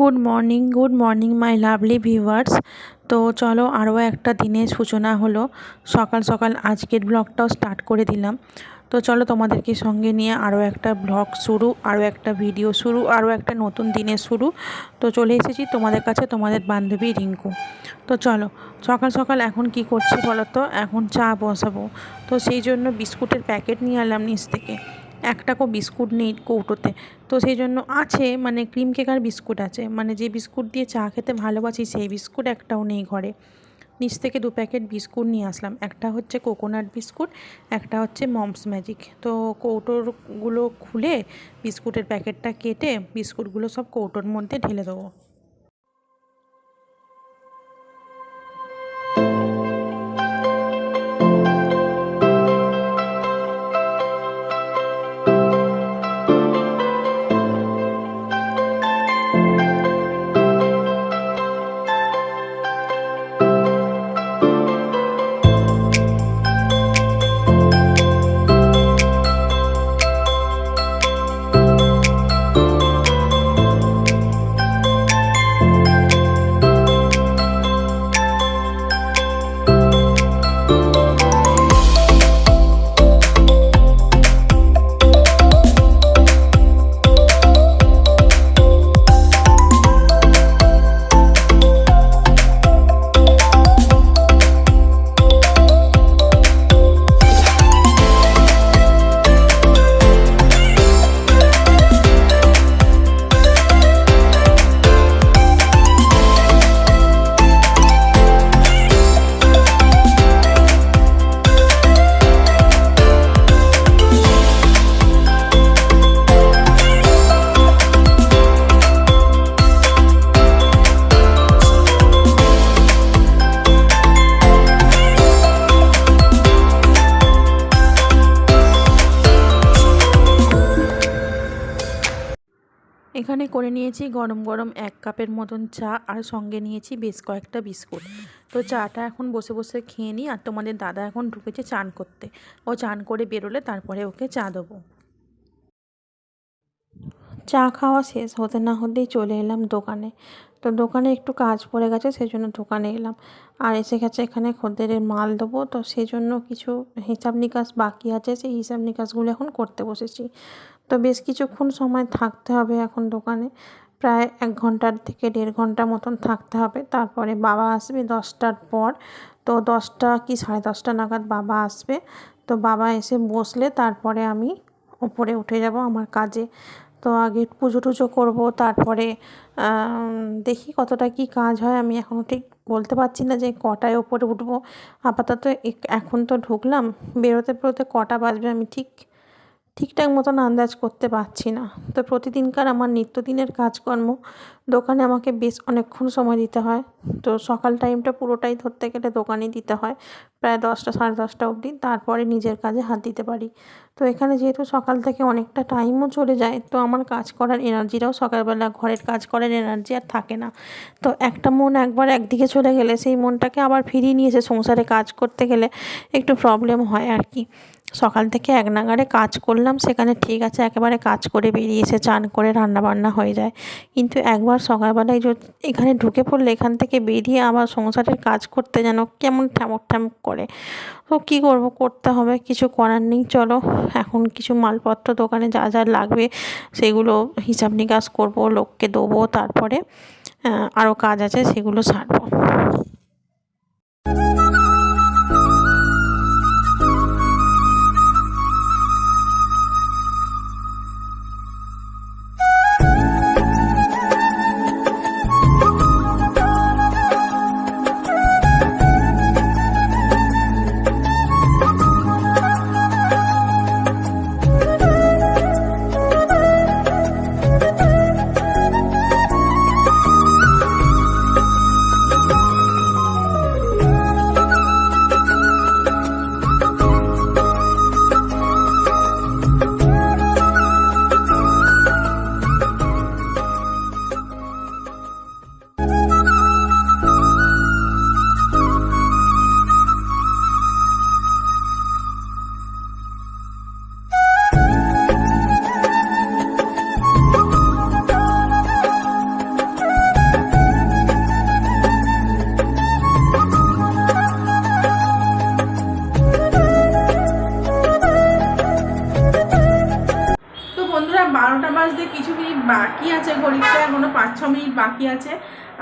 Good morning good morning my lovely viewers তো চলো আরও একটা দিনের সূচনা হলো। সকাল সকাল আজকের ব্লগটাও স্টার্ট করে দিলাম। তো চলো তোমাদেরকে সঙ্গে নিয়ে আরও একটা ব্লগ শুরু, আরও একটা ভিডিও শুরু, আরও একটা নতুন দিনের শুরু। তো চলে এসেছি তোমাদের কাছে, তোমাদের বান্ধবী রিঙ্কু। তো চলো, সকাল সকাল এখন কি করছি বলো তো? এখন চা বসাবো। তো সেই জন্য বিস্কুটের প্যাকেট নিয়ে এলাম নিচ থেকে। একটাকও বিস্কুট নেই কৌটোতে। তো সেই জন্য আছে মানে ক্রিম কেকার বিস্কুট আছে। মানে যে বিস্কুট দিয়ে চা খেতে ভালোবাসি, সেই বিস্কুট একটাও নেই ঘরে। নিচ থেকে দু প্যাকেট বিস্কুট নিয়ে আসলাম। একটা হচ্ছে কোকোনাট বিস্কুট, একটা হচ্ছে মমস ম্যাজিক। তো কৌটোরগুলো খুলে বিস্কুটের প্যাকেটটা কেটে বিস্কুটগুলো সব কৌটোর মধ্যে ঢেলে দেবো। এখানে করে নিয়েছি গরম গরম এক কাপের মতন চা আর সঙ্গে নিয়েছি বেশ কয়েকটা বিস্কুট। তো চাটা এখন বসে বসে খেয়ে নিই আর তোমাদের দাদা এখন ঢুকেছে চান করতে। ও চান করে বেরোলে তারপরে ওকে চা দেবো। চা খাওয়া শেষ হতে না হতেই চলে এলাম দোকানে। তো দোকানে একটু কাজ পড়ে গেছে সেই জন্য দোকানে এলাম। আর এসে গেছে এখানে খদ্দেরের মাল দেবো। তো সেই জন্য কিছু হিসাব নিকাশ বাকি আছে, সেই হিসাব নিকাশগুলো এখন করতে বসেছি। তো বেশ কিছুক্ষণ সময় থাকতে হবে এখন দোকানে। প্রায় এক ঘণ্টার থেকে দেড় ঘণ্টা মতন থাকতে হবে। তারপরে বাবা আসবে দশটার পর। তো দশটা কি সাড়ে দশটা নাগাদ বাবা আসবে। তো বাবা এসে বসলে তারপরে আমি ওপরে উঠে যাব আমার কাজে। তো আগে পুজো টুজো করব, তারপরে দেখি কতটা কি কাজ হয়। আমি এখনও ঠিক বলতে পারছি না যে কটায় ওপরে উঠবো। আপাতত এখন তো ঢুকলাম, বেরোতে বেরোতে কটা বাজবে আমি ঠিক ঠিকঠাক মতন আন্দাজ করতে পারছি না। তো প্রতিদিনকার আমার নিত্যদিনের কাজকর্ম, দোকানে আমাকে বেশ অনেকক্ষণ সময় দিতে হয়। তো সকাল টাইমটা পুরোটাই ধরতে গেলে দোকানে দিতে হয়। প্রায় দশটা, সাড়ে দশটা অবধি। তারপরে নিজের কাজে হাত দিতে পারি। তো এখানে যেহেতু সকাল থেকে অনেকটা টাইমও চলে যায়, তো আমার কাজ করার এনার্জিটাও সকালবেলা ঘরের কাজ করার এনার্জি আর থাকে না। তো একটা মন একবার একদিকে চলে গেলে সেই মনটাকে আবার ফিরিয়ে নিয়েছে সংসারে কাজ করতে গেলে একটু প্রবলেম হয় আর কি। সকাল থেকে এক নাগারে কাজ করলাম, সেখানে ঠিক আছে, একেবারে কাজ করে বেরিয়ে এসে চান করে রান্না বান্না হয়ে যায়। কিন্তু একবার সকালবেলায় যদি এখানে ঢুকে পড়লে, এখান থেকে বেরিয়ে আবার সংসারের কাজ করতে যেন কেমন ঠ্যামক ঠ্যামক করে। তো কী করব, করতে হবে, কিছু করার নেই, চলো। এখন কিছু মালপত্র দোকানে যা যা লাগবে, সেগুলো হিসাব নিকাশ করব, লোককে দেবো, তারপরে আরও কাজ আছে, সেগুলো সারবো। বাকি আছে।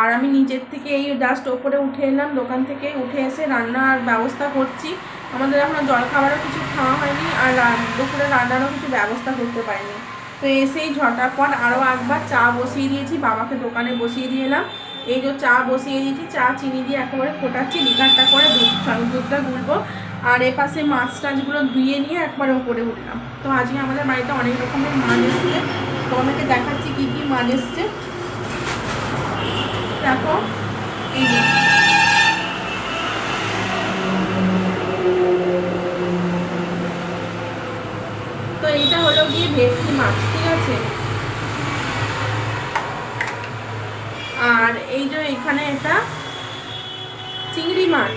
আর আমি নিজের থেকে এই জাস্ট ওপরে উঠে এলাম, দোকান থেকে উঠে এসে রান্নার ব্যবস্থা করছি। আমাদের এখনও জল খাবারও কিছু খাওয়া হয়নি আর দুপুরে রান্নারও কিছু ব্যবস্থা করতে পারিনি। তো এসেই ঝটাপট আরও একবার চা বসিয়ে দিয়েছি, বাবাকে দোকানে বসিয়ে দিয়ে এলাম। এই যে চা বসিয়ে দিয়েছি, চা, চিনি দিয়ে একেবারে ফোটাচ্ছি, লিকারটা করে দুধ দুধটা গুলবো আর এ পাশে মাছ টাছগুলো ধুয়ে নিয়ে একবারে ওপরে উঠলাম। তো আজকে আমাদের বাড়িতে অনেক রকমের মাছ এসছে। তোমাদেরকে দেখাচ্ছি কী কী মাছ এসছে। দেখো, এই তো এইটা হলো গিয়ে ভেটকি মাছ, ঠিক আছে? আর এই যে এখানে এটা চিংড়ি মাছ।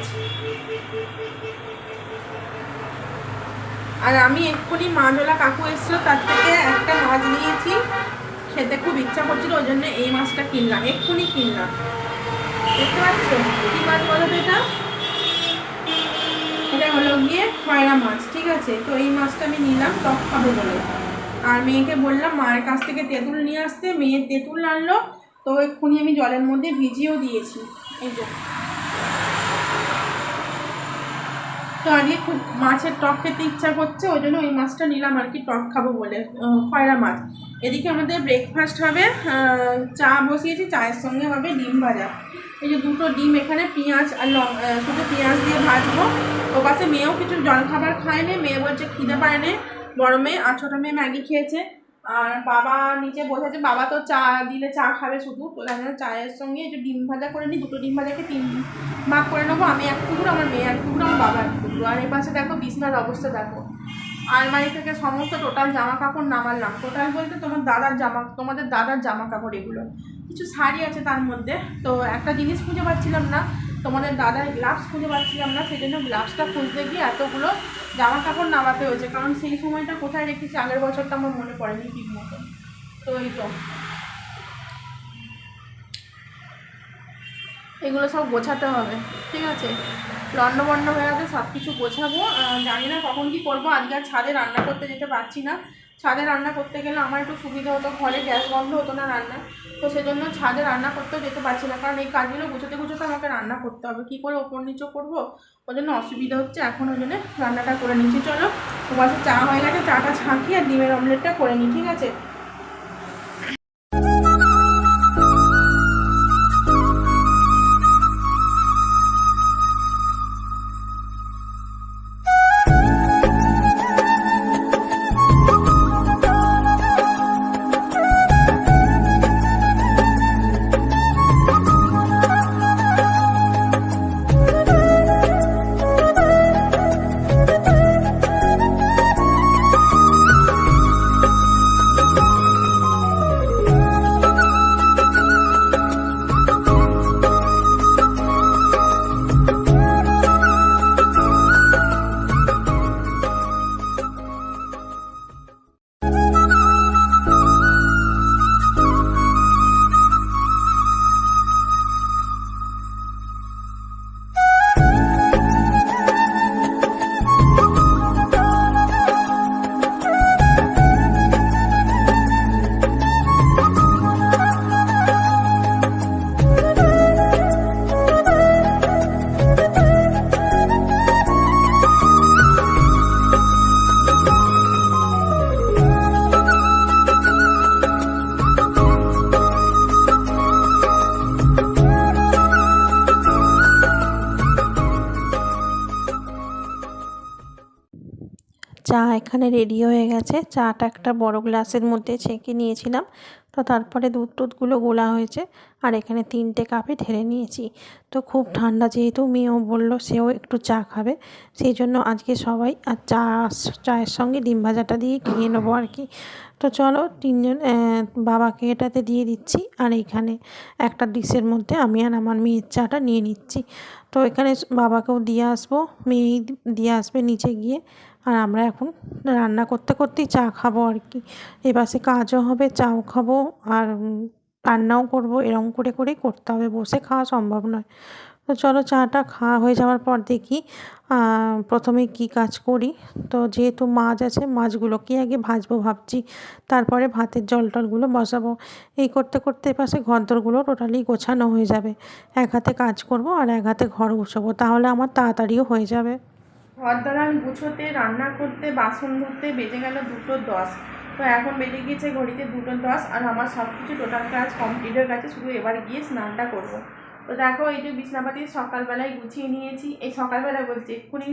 আর আমি এক্ষুনি মাছওয়ালা কাকু এসেছিল, তার থেকে একটা মাছ নিয়েছি। খেতে খুব ইচ্ছা করছিল, ওই জন্য এই মাছটা কিনলাম, এক্ষুনি কিনলাম। দেখতে পাচ্ছ? কি মাছ বলো তো এটা? এটা হলো গিয়ে খয়রা মাছ, ঠিক আছে? তো এই মাছটা আমি নিলাম, টক খাব বলে। আর মেয়েকে বললাম, মায়ের কাছ থেকে তেঁতুল নিয়ে আসতে, মেয়ে তেঁতুল আনলো, তো এক্ষুনি আমি জলের মধ্যে ভিজিয়েও দিয়েছি। এই যে। তো আজকে খুব মাছের টক খেতে ইচ্ছা করছে, ওই জন্য ওই মাছটা নিলাম আর কি, টক খাব বলে খয়রা মাছ। এদিকে আমাদের ব্রেকফাস্ট হবে চা বসিয়েছি, চায়ের সঙ্গে হবে ডিম ভাজা। এই যে দুটো ডিম এখানে, পেঁয়াজ আর লং শুধু পেঁয়াজ দিয়ে ভাজবো। ও পাশে মেয়েও কিছু জলখাবার খায়নি, মেয়ে বলছে খিদে পায়নি বড় মেয়ে, আর ছোটো মেয়ে ম্যাগি খেয়েছে। আর বাবা নিচে বসেছে, বাবা তো চা দিলে চা খাবে শুধু চায়ের সঙ্গে একটু ডিম ভাজা করে নিই, দুটো ডিম ভাজাকে তিন ভাগ করে নেব, আমি এক টুকরো, আমার মেয়ে এক টুকরো, আমার বাবা এক টুকরো। আর এই পাশে দেখো বিছনার অবস্থা, দেখো। আলমারি থেকে সমস্ত টোটাল জামা কাপড় নামালাম। টোটাল বলতে তোমার দাদার জামা, তোমাদের দাদার জামা কাপড় এগুলো। কিছু শাড়ি আছে তার মধ্যে, তো একটা জিনিস খুঁজে পাচ্ছিলাম না। তোমাদের দাদার গ্লাভস খুঁজে পাচ্ছিলাম না সেই জন্য গ্লাভসটা খুঁজতে গিয়ে এতগুলো জামা কাপড় নামাতে হয়েছে। কারণ সেই সময়টা কোথায় রেখেছি, আগের বছরটা আমার মনে পড়েনি ঠিক মতো তো এই তো। এগুলো সব গোছাতে হবে, ঠিক আছে? লন্ড বন্ড হয়ে গেছে সব কিছু গোছাবো জানি না কখন কি করব, আজকে আর ছাদে রান্না করতে যেতে পারছি না। ছাদে রান্না করতে গেলে আমার একটু সুবিধা হতো, ঘরে গ্যাস বন্ধ হতো না রান্না তো সেজন্য ছাদে রান্না করতেও যেতে পারছি না, কারণ এই কাজগুলো গুছোতে গুছোতে আমাকে রান্না করতে হবে। কী করে ওপর নিচে করব? ওই জন্য অসুবিধা হচ্ছে, এখন ওই জন্য রান্নাটা করে নিচ্ছি। চলো ওপাশে চা হয়ে গেছে, চাটা ছাঁকি আর ডিমের অমলেটটা করে নিই, ঠিক আছে? চা এখানে রেডি হয়ে গেছে। চাটা একটা বড় গ্লাসের মধ্যে ছেঁকে নিয়েছিলাম। তো তারপরে দুধ টুধগুলো গোলা হয়েছে আর এখানে তিনটে কাপে ঢেলে নিয়েছি। তো খুব ঠান্ডা যেহেতু মেয়েও বলল সেও একটু চা খাবে। সেই জন্য আজকে সবাই আর চা চায়ের সঙ্গে ডিম ভাজাটা দিয়ে খেয়ে নেব আর কি। তো চলো তিনজন বাবাকে এটাতে দিয়ে দিচ্ছি। আর এইখানে একটা ডিশের মধ্যে আমি আর আমার মেয়ের চাটা নিয়ে নিচ্ছি। তো এখানে বাবাকেও দিয়ে আসব। মেয়েই দিয়ে আসবে নিচে গিয়ে। আর আমরা এখন রান্না করতে করতেই চা খাব আর কি। এপাশে কাজও হবে, চাও খাব আর রান্নাও করব। এরকম করে করেই করতে হবে, বসে খাওয়া সম্ভব নয়। তো চলো চাটা খাওয়া হয়ে যাওয়ার পর দেখি প্রথমে কি কাজ করি। তো যেহেতু মাছ আছে মাছগুলোকে আগে ভাজবো ভাবছি। তারপরে ভাতের জল টলগুলো বসাবো। এই করতে করতে এপাশে ঘরদোরগুলো টোটালি গোছানো হয়ে যাবে। এক হাতে কাজ করব আর এক হাতে ঘর গুছাবো। তাহলে আমার তাড়াতাড়িও হয়ে যাবে। ঘর দাঁড়ান গুছোতে, রান্না করতে, বাসন ধরতে বেজে গেল দুটো দশ। তো এখন বেজে গিয়েছে ঘড়িতে দুটো দশ আর আমার সব কিছু টোটাল কাজ কমপ্লিট হয়ে গেছে, শুধু এবার গিয়ে স্নানটা করব। তো দেখো এই যে বিছনাপাতি সকালবেলায় গুছিয়ে নিয়েছি। এই সকালবেলায় বলছি এক্ষুনি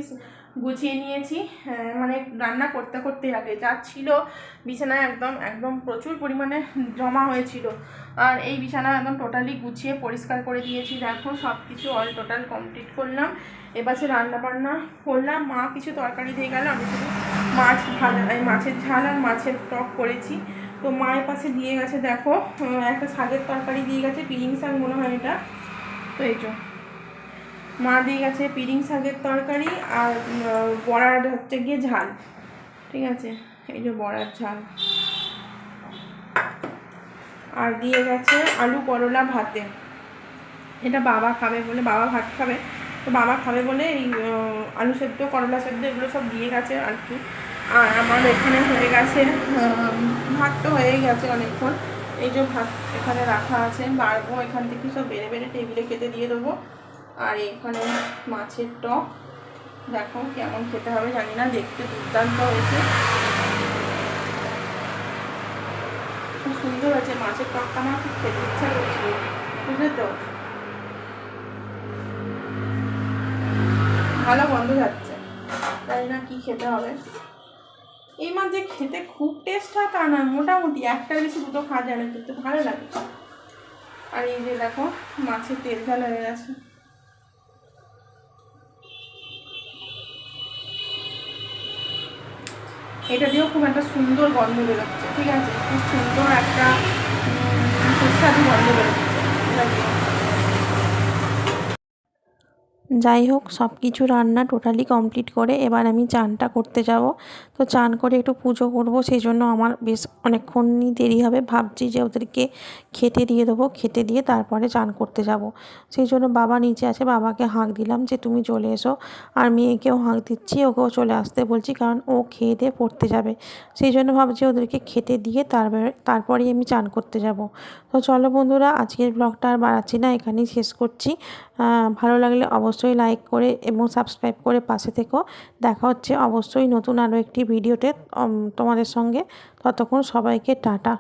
গুছিয়ে নিয়েছি। হ্যাঁ, মানে রান্না করতে করতে আগে যা ছিল বিছানায় একদম একদম প্রচুর পরিমাণে জমা হয়েছিল। আর এই বিছানা একদম টোটালি গুছিয়ে পরিষ্কার করে দিয়েছি। দেখো সব কিছু অল টোটাল কমপ্লিট করলাম। এবার রান্না বান্না করলাম মা কিছু তরকারি দিয়ে গেল আমি শুধু মাছ এই মাছের ঝাল আর মাছের টক করেছি। তো মায়ের পাশে দিয়ে গেছে দেখো একটা শাকের তরকারি দিয়ে গেছে পিলিং শাক মনে হয় এটা। তো এই মা দিয়ে গেছে পিরিং শাকের তরকারি আর বড়ার হচ্ছে গিয়ে ঝাল। ঠিক আছে? এই যে বড়ার ঝাল। আর দিয়ে গেছে আলু করলা ভাতে। এটা বাবা খাবে বলে, বাবা ভাত খাবে। তো বাবা খাবে বলে এই আলু সেদ্ধ, করলা সেদ্ধ, এগুলো সব দিয়ে গেছে আর কি। আর আমার এখানে হয়ে গেছে ভাত তো হয়েই গেছে অনেকক্ষণ। এই যে ভাত এখানে রাখা আছে, বাড়বো এখান থেকে, সব বেড়ে বেড়ে টেবিলে খেতে দিয়ে দেবো। আর এখানে মাছের টক। দেখো কেমন খেতে হবে, জানি না, দেখতে দুর্দান্ত হয়েছে। খুব সুন্দর হয়েছে, মাছের টকটা আমার খুব খেতে ইচ্ছা করছিল, বুঝলে তো? ভালো গন্ধ যাচ্ছে। জানি না কি খেতে হবে। এই মাছ যে খেতে খুব টেস্ট হয় তা না মোটামুটি একটার বেশি দুটো খাওয়া যায় না কিন্তু ভালো লাগে। আর এই যে দেখো, মাছের তেল ঝাল হয়ে গেছে। এটা দিয়েও খুব একটা সুন্দর গন্ধ বেরোচ্ছে, ঠিক আছে? খুব সুন্দর একটা সুস্বাদু গন্ধ বেরোচ্ছে। এটা দিয়ে যাই হোক সব কিছু রান্না টোটালি কমপ্লিট করে এবার আমি চানটা করতে যাব। তো চান করে একটু পুজো করব সেই জন্য আমার বেশ অনেকক্ষণই দেরি হবে। ভাবছি যে ওদেরকে খেতে দিয়ে দেবো, খেতে দিয়ে তারপরে চান করতে যাব। সেই জন্য বাবা নিচে আছে, বাবাকে হাঁক দিলাম যে তুমি চলে এসো। আর মেয়েকেও হাঁক দিচ্ছি, ওকেও চলে আসতে বলছি, কারণ ও খেয়ে দিয়ে পড়তে যাবে। সেই জন্য ভাবছি ওদেরকে খেতে দিয়ে তারপরে, তারপরেই আমি চান করতে যাব। তো চলো বন্ধুরা, আজকের ব্লগটা আর বাড়াচ্ছি না, এখানেই শেষ করছি। ভালো লাগলে অবশ্যই লাইক করে এবং সাবস্ক্রাইব করে পাশে থেকেও দেখা হচ্ছে অবশ্যই নতুন আরও একটি ভিডিওতে তোমাদের সঙ্গে। ততক্ষণ সবাইকে টাটা।